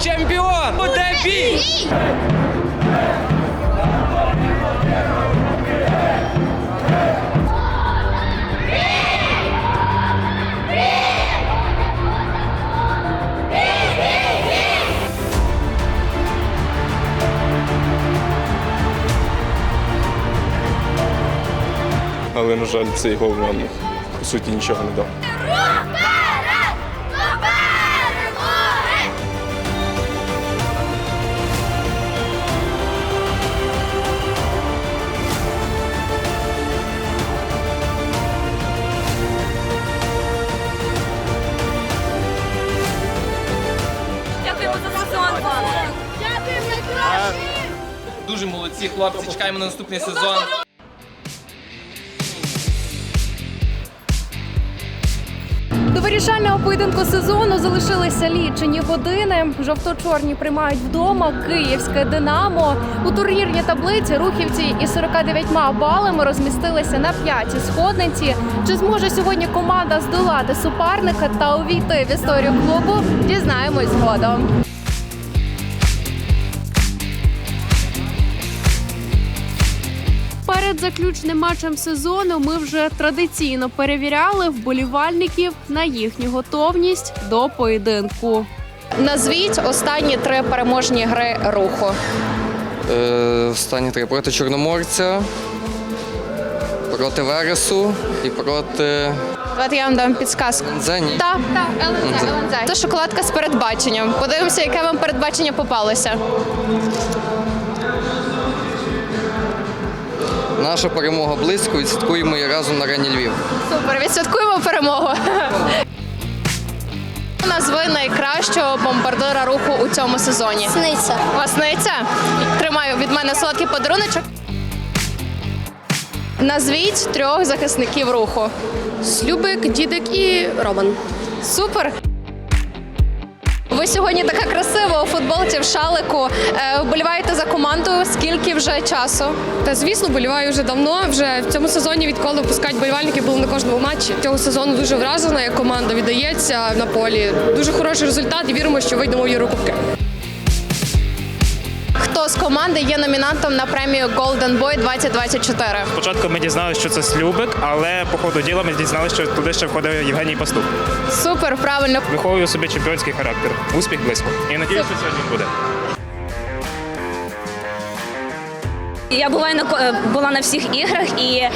чемпіон! Буде бій! Але, на жаль, цей гол нам по суті нічого не дав. Хлопці. Чекаємо на наступний сезон. До вирішального поєдинку сезону залишилися лічені години. Жовто-чорні приймають вдома київське Динамо. У турнірній таблиці рухівці із 49 балами розмістилися на п'ятій сходниці. Чи зможе сьогодні команда здолати суперника та увійти в історію клубу? Дізнаємось згодом. Перед заключним матчем сезону ми вже традиційно перевіряли вболівальників на їхню готовність до поєдинку. Назвіть останні три переможні гри руху. Е, останні три проти Чорноморця, проти Вересу і проти Давайте я вам дам підсказку. Зені. Так, так, ЛНЗ, ЛНЗ. Це шоколадка з передбаченням. Подивимося, яке вам передбачення попалося. Наша перемога близько, відсвяткуємо її разом на Рені Львів. Супер, відсвяткуємо перемогу. Назви найкращого бомбардира руху у цьому сезоні. Сниця. Васниця. Тримаю від мене солодкий подаруночок. Назвіть трьох захисників руху. Слюбик, дідик і Роман. Супер. Ви сьогодні така красива у футболці в шалику. Е, Вболіваєте за команду. Скільки вже часу? Та звісно, боліваю вже давно. Вже в цьому сезоні, відколи пускають болівальники, були на кожному матчі. Цього сезону дуже вражена, як команда віддається на полі. Дуже хороший результат і віримо, що вийдемо в Єврокубки. З команди є номінантом на премію Golden Boy 2024? Спочатку ми дізналися, що це Слюбик, але по ходу діла ми дізналися, що туди ще входив Євгеній Пастух. Супер, правильно. Виховую собі чемпіонський характер. Успіх близько. І надіюся, що сьогодні буде. Я буваю на ко- е, була на всіх іграх, і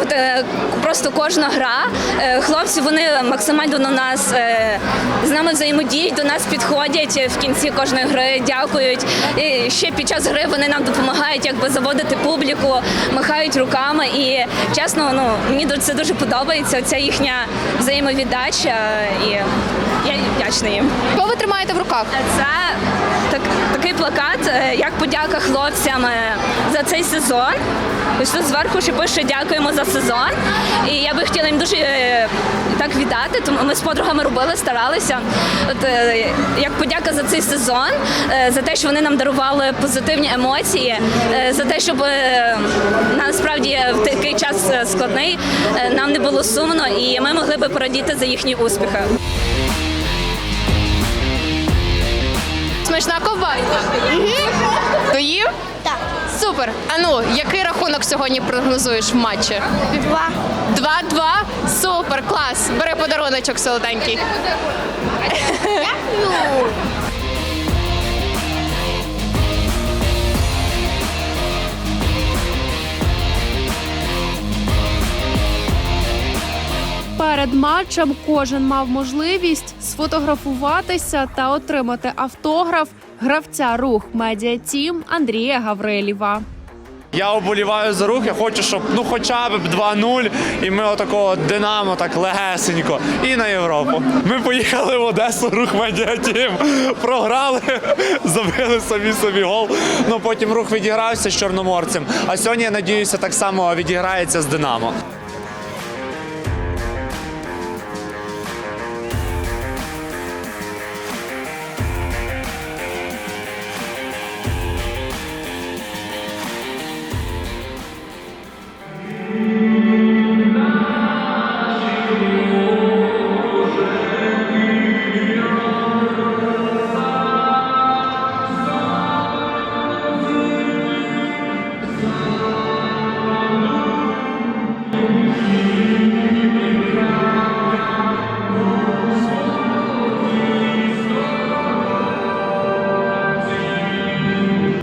от е, просто кожна гра. е, Хлопці вони максимально до нас е, з нами взаємодіють, до нас підходять в кінці кожної гри, дякують. І ще під час гри вони нам допомагають якби заводити публіку, махають руками. І чесно, ну мені це дуже подобається. Ця їхня взаємовіддача, і я вдячна їм. Що ви тримаєте в руках? Це так, такий плакат, е, як подяка хлопцям е, за цей сезон. Ось тут зверху ще пише дякуємо за сезон. І я би хотіла їм дуже е, так віддати. Тому ми з подругами робили, старалися. От як подяка за цей сезон, за те, що вони нам дарували позитивні емоції, за те, щоб насправді в такий час складний нам не було сумно, і ми могли би порадіти за їхні успіхи. Смачна ковбайка? Доїв? Так. Супер. А ну, який рахунок сьогодні прогнозуєш в матчі? Два. Два-два. Супер, клас. Бери подаруночок солоденький. Дякую. Перед матчем кожен мав можливість сфотографуватися та отримати автограф гравця рух Медіа Тім Андрія Гаврилєва. Я оболіваю за рух, я хочу, щоб ну хоча б 2-0, і ми отакого Динамо так легесенько. І на Європу. Ми поїхали в Одесу, рух медіатім, програли, забили самі собі гол. Ну потім рух відігрався з чорноморцем. А сьогодні, я надіюся, так само відіграється з Динамо.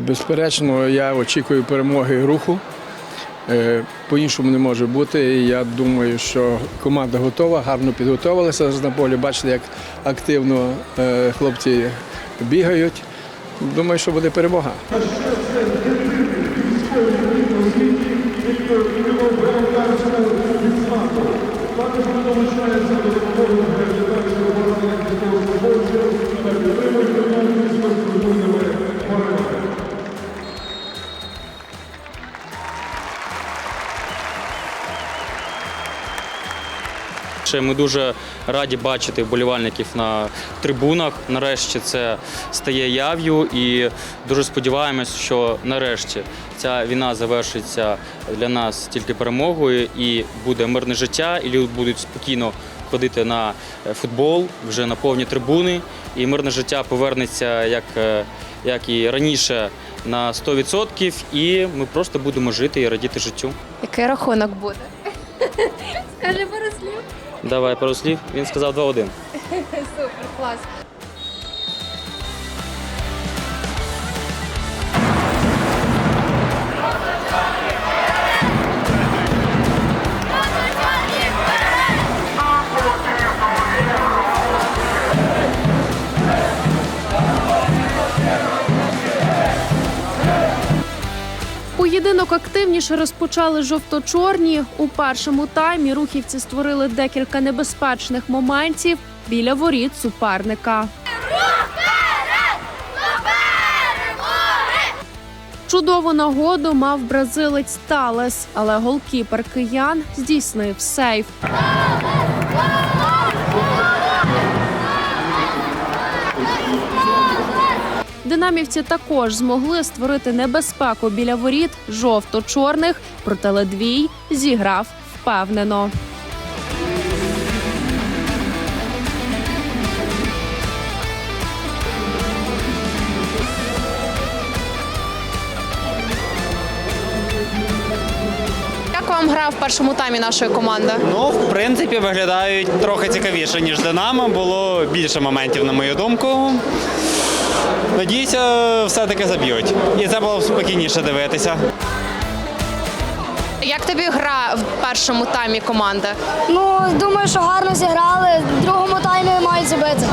Безперечно, я очікую перемоги руху. Е, По-іншому не може бути. Я думаю, що команда готова, гарно підготувалася зараз на полі. Бачите, як активно е, хлопці бігають. Думаю, що буде перемога. Ще Ми дуже раді бачити вболівальників на трибунах. Нарешті це стає яв'ю і дуже сподіваємось, що нарешті ця війна завершиться для нас тільки перемогою і буде мирне життя, і люди будуть спокійно ходити на е, футбол, вже на повні трибуни, і мирне життя повернеться як, е, як і раніше на 100%, і ми просто будемо жити і радіти життю. Який рахунок буде? Скажи пару. Давай пару. Він сказав 2-1. Супер, клас. Поєдинок активніше розпочали жовто-чорні. У першому таймі рухівці створили декілька небезпечних моментів біля воріт суперника. Чудову нагоду мав бразилець Талес, але голкіпер киян здійснив сейв. Динамівці також змогли створити небезпеку біля воріт жовто-чорних, проте Ледвій зіграв впевнено. Як вам гра в першому таймі нашої команди? Ну, в принципі, виглядають трохи цікавіше, ніж Динамо. Було більше моментів, на мою думку. Надіюся, все-таки заб'ють. І це було б спокійніше дивитися. Як тобі гра в першому таймі команди? Ну, думаю, що гарно зіграли. В другому таймі мають забити.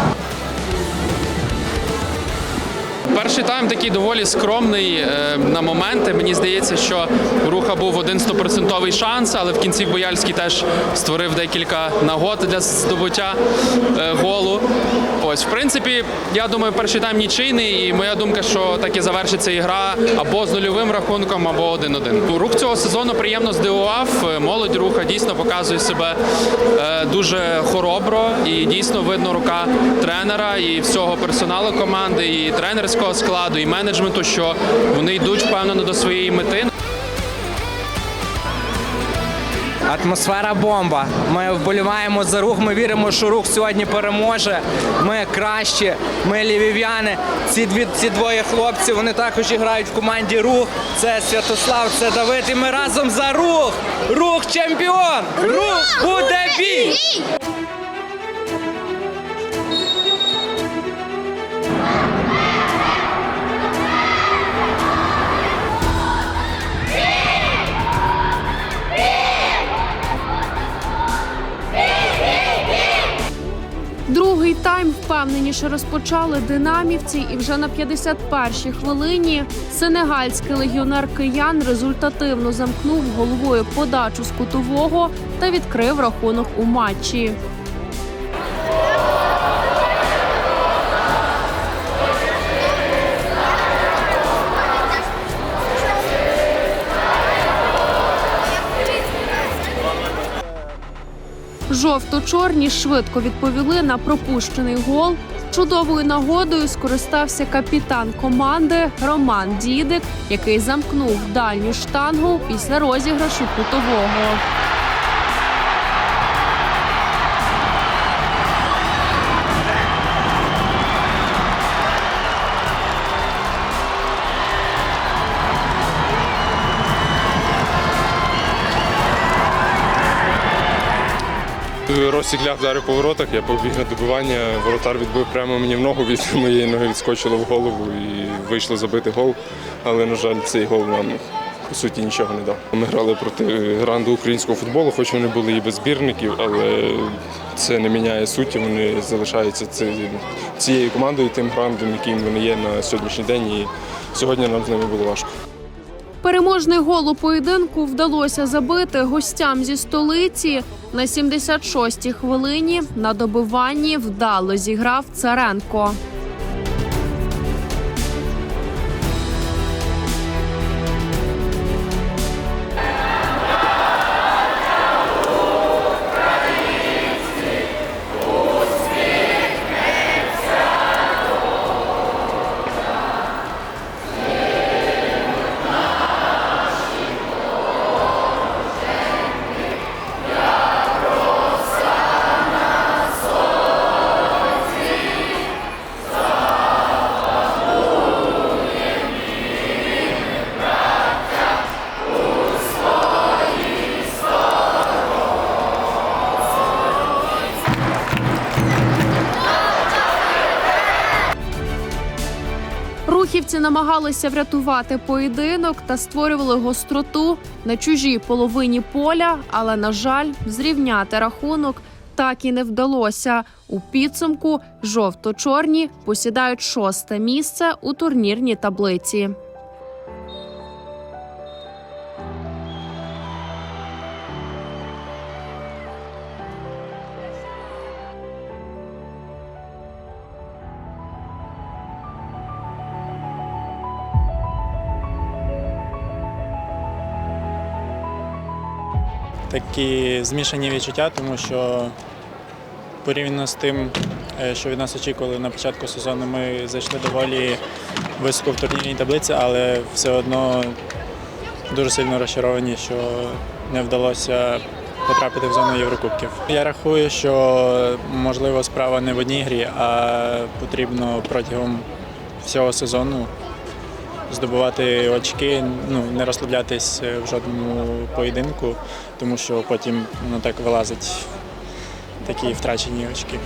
Перший тайм такий доволі скромний е, на моменти. Мені здається, що у руха був один стопроцентовий шанс, але в кінці Бояльський теж створив декілька нагод для здобуття е, голу. Ось, в принципі, я думаю, перший тайм нічийний, і моя думка, що так і завершиться ігра або з нульовим рахунком, або 1-1. Рух цього сезону приємно здивував. Е, Молодь руха дійсно показує себе дуже хоробро і дійсно видно рука тренера і всього персоналу команди, і тренерського складу, і менеджменту, що вони йдуть впевнено до своєї мети. Атмосфера бомба. Ми вболіваємо за рух. Ми віримо, що рух сьогодні переможе. Ми кращі, ми лівів'яни. Ці дві ці двоє хлопців вони також грають в команді рух. Це Святослав, це Давид. І ми разом за рух. Рух чемпіон! Рух буде бій! Впевненіше розпочали динамівці, і вже на 51-й хвилині сенегальський легіонер киян результативно замкнув головою подачу з кутового та відкрив рахунок у матчі. Жовто-чорні швидко відповіли на пропущений гол. Чудовою нагодою скористався капітан команди Роман Дідик, який замкнув дальню штангу після розіграшу кутового. Дмитро Сігляк вдарив по воротах, я побіг на добивання, воротар відбив прямо мені в ногу, від моєї ноги відскочило в голову і вийшло забити гол. Але, на жаль, цей гол нам по суті нічого не дав. Ми грали проти гранду українського футболу, хоч вони були і без збірників, але це не міняє суті. Вони залишаються цією командою, тим грандом, яким вони є на сьогоднішній день. І сьогодні нам з ними було важко. Переможний гол у поєдинку вдалося забити гостям зі столиці. На 76-й хвилині на добиванні вдало зіграв Царенко. Рухівці намагалися врятувати поєдинок та створювали гостроту на чужій половині поля, але на жаль, зрівняти рахунок так і не вдалося. У підсумку жовто-чорні посідають шосте місце у турнірній таблиці. Такі змішані відчуття, тому що порівняно з тим, е, що від нас очікували на початку сезону, ми зайшли доволі високо в турнірній таблиці, але все одно дуже сильно розчаровані, що не вдалося потрапити в зону Єврокубків. Я рахую, що можливо справа не в одній грі, а потрібно протягом всього сезону здобувати очки, ну не розслаблятись в жодному поєдинку, тому що потім ну так вилазить такі втрачені очки.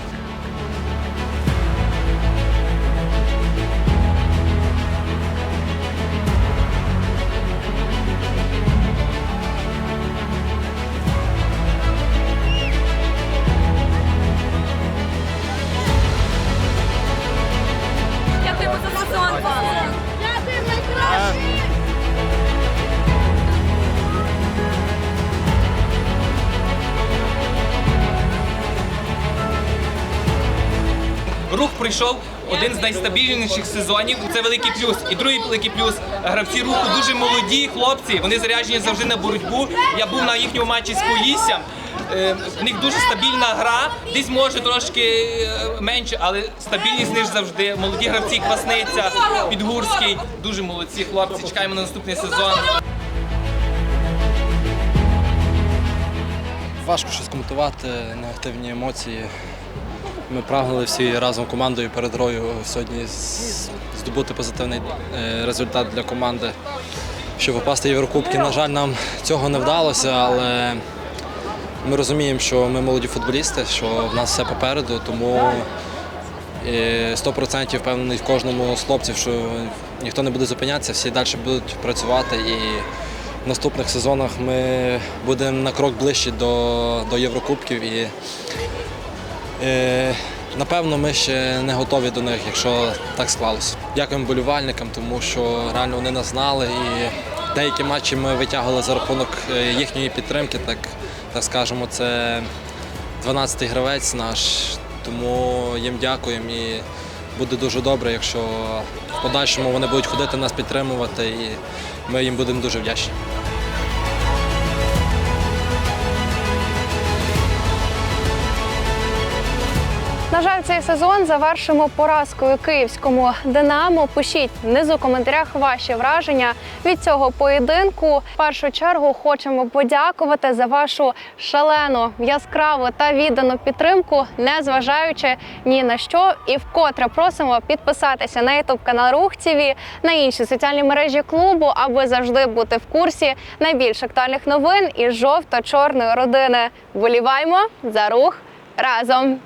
Пройшов один з найстабільніших сезонів. Це великий плюс. І другий великий плюс. Гравці руху дуже молоді хлопці. Вони заряджені завжди на боротьбу. Я був на їхньому матчі з Поліссям. Е, В них дуже стабільна гра, десь може трошки е, менше, але стабільність ніж завжди. Молоді гравці, Квасниця, Підгурський. Дуже молодці хлопці. Чекаємо на наступний сезон. Важко щось коментувати, негативні емоції. Ми прагнули всі разом командою перед грою сьогодні здобути позитивний е, результат для команди, щоб попасти в Єврокубки. На жаль, нам цього не вдалося, але ми розуміємо, що ми молоді футболісти, що в нас все попереду, тому е, 100% впевнений в кожному з хлопців, що ніхто не буде зупинятися, всі далі будуть працювати і в наступних сезонах ми будемо на крок ближче до, до Єврокубків. І, е, напевно, ми ще не готові до них, якщо так склалося. Дякуємо болівальникам, тому що реально вони нас знали і деякі матчі ми витягували за рахунок е, їхньої підтримки, так, так скажемо, це 12-й гравець наш, тому їм дякуємо і буде дуже добре, якщо в подальшому вони будуть ходити нас підтримувати, і ми їм будемо дуже вдячні. На жаль, цей сезон завершимо поразкою київському Динамо. Пишіть внизу в коментарях ваші враження від цього поєдинку. В першу чергу хочемо подякувати за вашу шалену, яскраву та віддану підтримку, не зважаючи ні на що. І вкотре просимо підписатися на ютуб канал Рух ТВ, на інші соціальні мережі клубу, аби завжди бути в курсі найбільш актуальних новин із жовто-чорної родини. Боліваймо за рух разом.